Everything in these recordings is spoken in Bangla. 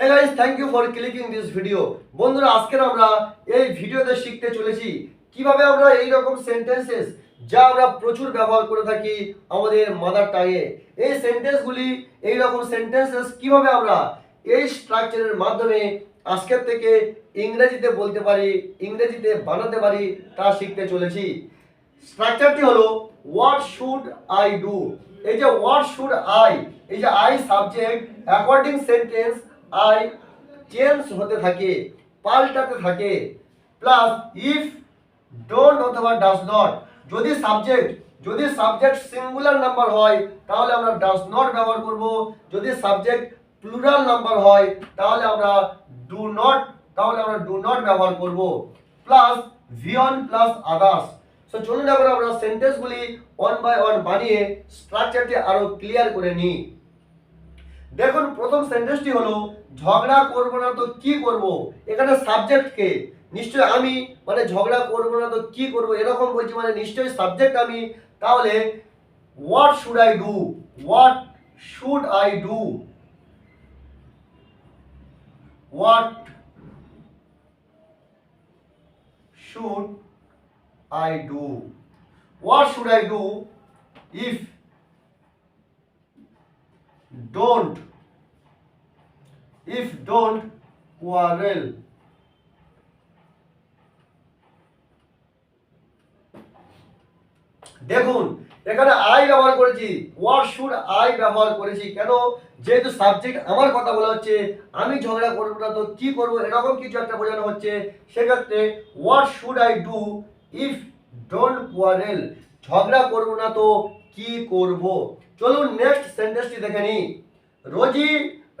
Hey guys thank you for clicking this video বন্ধুরা, আজকের আমরা এই ভিডিওতে শিখতে চলেছি কীভাবে আমরা এই রকম সেন্টেন্সেস যা আমরা প্রচুর ব্যবহার করে থাকি আমাদের মাদার টাঙে এই সেন্টেন্সগুলি এই রকম সেন্টেন্সেস কীভাবে আমরা এই স্ট্রাকচারের মাধ্যমে আজকের থেকে ইংরেজিতে বলতে পারি, ইংরেজিতে বানাতে পারি তা শিখতে চলেছি। স্ট্রাকচারটি হলো হোয়াট শুড আই ডু এই যে হোয়াট শুড আই এই যে I subject according sentence I change হতে থাকে, পাল্টাতে থাকে। প্লাস ইফ ডোন্ট অথবা ডাজ নট। যদি সাবজেক্ট যদি সাবজেক্ট সিঙ্গুলার নাম্বার হয়, তাহলে আমরা ডাজ নট ব্যবহার করব। যদি সাবজেক্ট প্লুরাল নাম্বার হয়, তাহলে আমরা ডু নট, তাহলে আমরা ডু নট ব্যবহার করব। প্লাস ভিয়ন প্লাস আদার্স। সো চলুন এখন আমরা সেন্টেন্সগুলি ওয়ান বাই ওয়ান বানিয়ে স্ট্রাকচারটি আরও ক্লিয়ার করে নিই। দেখুন, প্রথম সেন্টেন্সটি হলো, ঝগড়া করব না তো কি করব? এখানে সাবজেক্ট কে? নিশ্চয় আমি মানে ঝগড়া করব না তো কি করব? এরকম বলছি মানে নিশ্চয়ই সাবজেক্ট আমি। তাহলে what should I do what should I do what should I do What should I do if don't if don't, quarrel? দেখুন, এখানে আই ব্যবহার করেছি। হোয়াট শুড আই ব্যবহার করেছি? কেন? যেহেতু সাবজেক্ট আমার কথা বলা হচ্ছে, আমি ঝগড়া করব না তো কি করব? এরকম কিছু একটা বোঝানো হচ্ছে। সেক্ষেত্রে what should I do if don't quarrel ঝগড়া করব না তো কি করব? চলুন নেক্সট সেন্টেন্সটি দেখে নিই। রোজি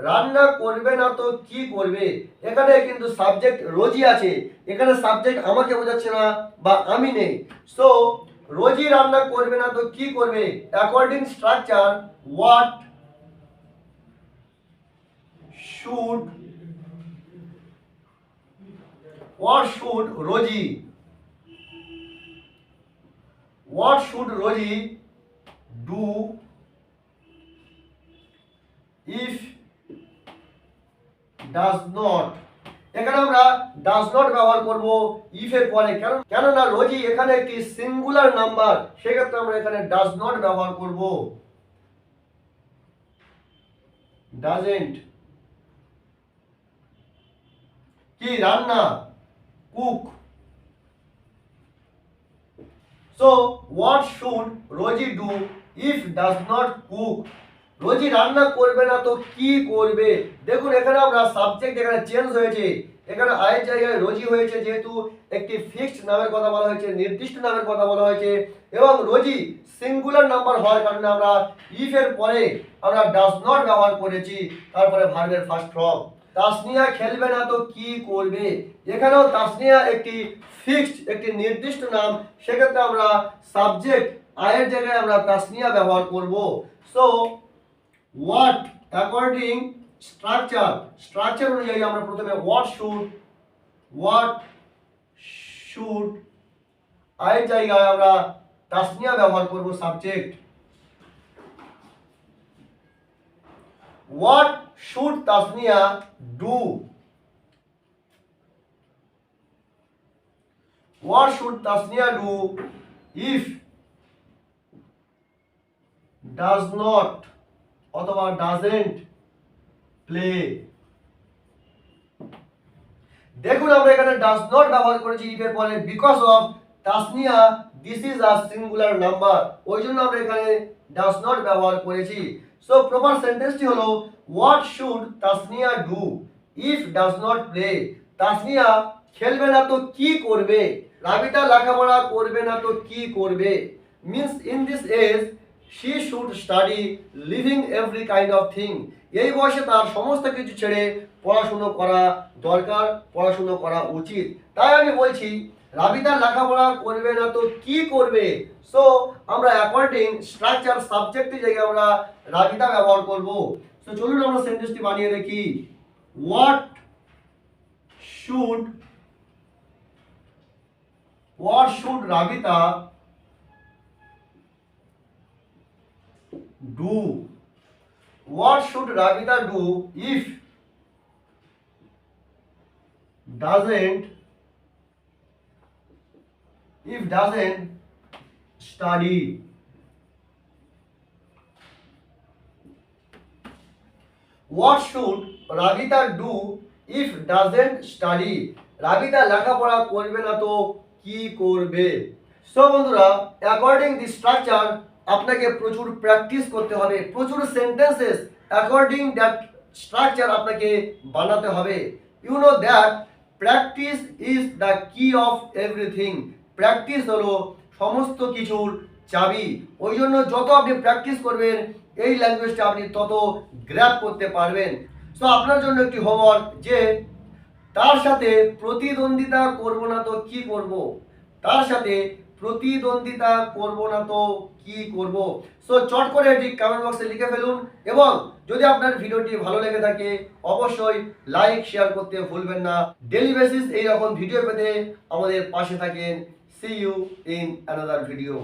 রান্না করবে না তো কি করবে? এখানে কিন্তু সাবজেক্ট রোজি আছে। এখানে সাবজেক্ট আমাকে বোঝাচ্ছে না বা আমি নেই। সো রোজি রান্না করবে না তো কি করবে? According structure what should what should Roji what should Roji do if does not এখানে আমরা ডাজ নট ব্যবহার করব ইফ এর পরে কেন কেননা রোজি এখানে একটি সিঙ্গুলার নাম্বার সেক্ষেত্রে আমরা এখানে ডাজ নট ব্যবহার করব। ডাজেন্ট কি রান্না? Cook So, what should Roji do if does not cook? Roji রান্না করবে না তো কি করবে? দেখুন, এখানে আমরা সাবজেক্ট এখানে চেঞ্জ হয়েছে। এখানে আয়ের জায়গায় রোজি হয়েছে যেহেতু একটি ফিক্সড নামের কথা বলা হয়েছে, নির্দিষ্ট নামের কথা বলা হয়েছে এবং রোজি সিঙ্গুলার নাম্বার হওয়ার কারণে আমরা ইফ এর পরে আমরা ডাজ নট ব্যবহার করেছি, তারপরে ভার্বের ফার্স্ট ফর্ম তাসনিয়া খেলবে না তো কি করবে? এখানেও তাসনিয়া একটি ফিক্সড একটি নির্দিষ্ট নাম, সেক্ষেত্রে আমরা সাবজেক্ট আয়ের জায়গায় আমরা তাসনিয়া ব্যবহার করব। So what according structure structure অনুযায়ী আমরা প্রথমে হোয়াট শুড হোয়াট শুড আয়ের জায়গায় আমরা তাসনিয়া ব্যবহার করব subject What should Tasnia do? What should Tasnia do if does not অথবা doesn't play? দেখুন আমরা এখানে ডাজ নট ব্যবহার করেছি ইফ এর পরে because of Tasnia this is a singular number ওই জন্য আমরা এখানে ডাজ নট ব্যবহার করেছি। সো প্রপার সেন্টেন্সটি হলো what should Tasnia do if does not play Tasnia, খেলবে না তো কি করবে? রাবিতা লেখাপড়া করবে না তো কি করবে? Means in this age she should study living every kind of thing এই বয়সে তার সমস্ত কিছু ছেড়ে পড়াশুনো করা দরকার, পড়াশুনো করা উচিত। তাই আমি বলছি রাবিতা লেখাপড়া করবে না তো কি করবে? সো আমরা অ্যাকর্ডিং স্ট্রাকচার সাবজেক্টের জায়গায় আমরা রাবিতা ব্যবহার করব। সো চলুন আমরা সেন্টেন্সটি বানিয়ে দেখি। What should what should Rabita do what should Ravita do if doesn't if doesn't study what should Ravita do if doesn't study Rabita লেখাপড়া করবে না তো কি করবে সো বন্ধুরা অ্যাকর্ডিং দি স্ট্রাকচার আপনাকে প্রচুর প্র্যাকটিস করতে হবে, প্রচুর সেন্টেন্সেস অ্যাকর্ডিং দ্যাট স্ট্রাকচার আপনাকে বানাতে হবে। You know that practice is the key of everything practice হলো সমস্ত কিছুর চাবি। ওই জন্য যত আপনি প্র্যাকটিস করবেন, এই ল্যাঙ্গুয়েজটা আপনি তত গ্র্যাপ করতে পারবেন। সো আপনার জন্য একটি হোমওয়ার্ক যে, তার সাথে প্রতিদ্বন্দ্বিতা করব না তো কি করব? তার সাথে প্রতিদ্বন্দ্বিতা করব না তো কি করব? সো চট করে এটি কমেন্ট বক্সে লিখে ফেলুন এবং যদি আপনার ভিডিওটি ভালো লেগে থাকে, অবশ্যই লাইক শেয়ার করতে ভুলবেন না। ডেলি বেসিস এইরকম ভিডিও পেতে আমাদের পাশে থাকেন। See you in another video